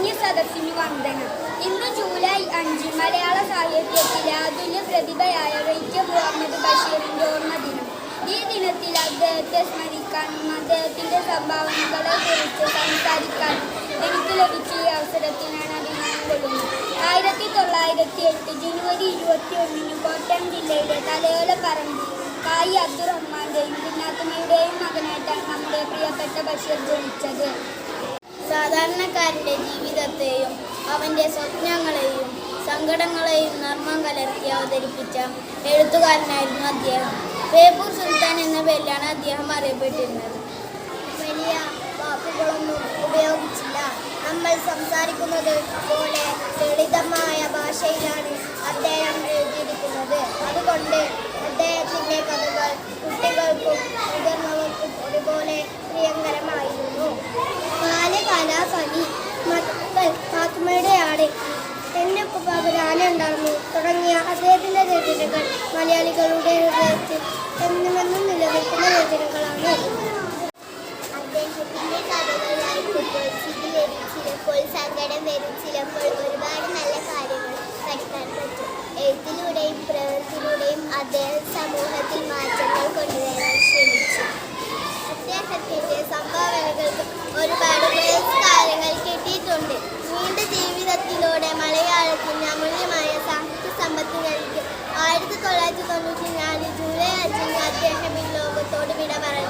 മാന്യ സദസ്സിന് വന്ദനം. ഇന്ന് ജൂലൈ അഞ്ച് മലയാള സാഹിത്യത്തിലെ അതുല്യ പ്രതിഭയായ വൈക്കം മുഹമ്മദ് ബഷീറിന്റെ ഓർമ്മ ദിനം ഈ ദിനത്തിൽ അദ്ദേഹത്തെ സ്മരിക്കാനും അദ്ദേഹത്തിന്റെ സംഭാവനകളെ കുറിച്ച് സംസാരിക്കാനും എനിക്ക് ലഭിച്ച ഈ അവസരത്തിൽ ഞാൻ അഭിമാനം കൊള്ളുന്നത്. ആയിരത്തി തൊള്ളായിരത്തി എട്ട് ജനുവരി ഇരുപത്തി ഒന്നിന് കോട്ടയം ജില്ലയുടെ തലയോല പറമ്പിൽ കായി അബ്ദുറഹ്മാന്റെയും പിന്നാത്തുമ്മയുടെയും മകനായിട്ടാണ് നമ്മുടെ പ്രിയപ്പെട്ട ബഷീർ ജനിച്ചത്. സാധാരണക്കാരന്റെ ജീവിതത്തെയും അവന്റെ സ്വപ്നങ്ങളെയും സങ്കടങ്ങളെയും നർമ്മം കലർത്തി അവതരിപ്പിച്ച എഴുത്തുകാരനായിരുന്നു അദ്ദേഹം. ബേപ്പൂർ സുൽത്താൻ എന്ന പേരിലാണ് അദ്ദേഹം അറിയപ്പെട്ടിരുന്നത്. വലിയ വാക്കുകളൊന്നും ഉപയോഗിച്ചില്ല. നമ്മൾ സംസാരിക്കുന്നത് പോലെ ലളിതമായ ഭാഷയിലാണ്. ഉണ്ടായിരുന്നു തുടങ്ങിയ അദ്ദേഹത്തിന്റെ രചനകൾ മലയാളികളുടെ ഹൃദയത്തിൽ എന്നുമെന്നും നിലനിൽക്കുന്ന രചനകളാണ്. ചിലപ്പോൾ സങ്കടം വരും. ചിലപ്പോൾ ഒരുപാട് നല്ല കാര്യങ്ങൾ പഠിക്കാൻ പറ്റും. എഴുത്തിലൂടെയും പ്രവൃത്തിയിലൂടെയും അദ്ദേഹം സമൂഹത്തിൽ മാറ്റങ്ങൾ ആയിരത്തി തൊള്ളായിരത്തി തൊണ്ണൂറ്റി നാല്